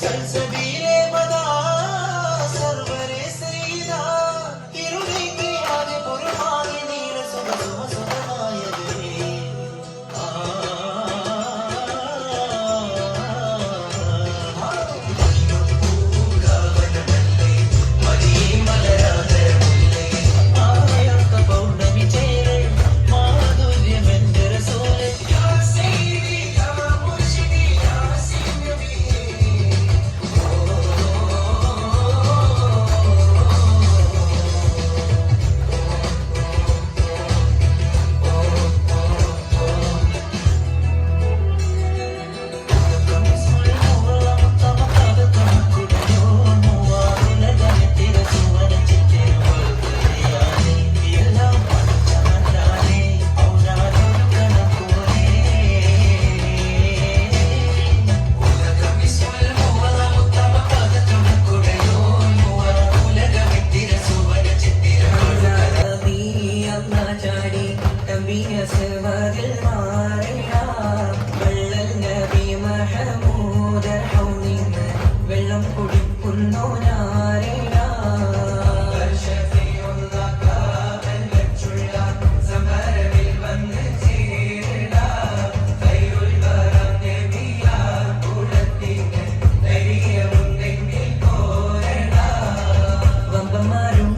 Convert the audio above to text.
Salsa Vire Madara. ചാടി നബിയ സെവതിൽ മാറിയ നബി മഹമൂദ ഹൗനിന്ന് വെള്ളം കുടിക്കുന്നോ നാരിയ മാറും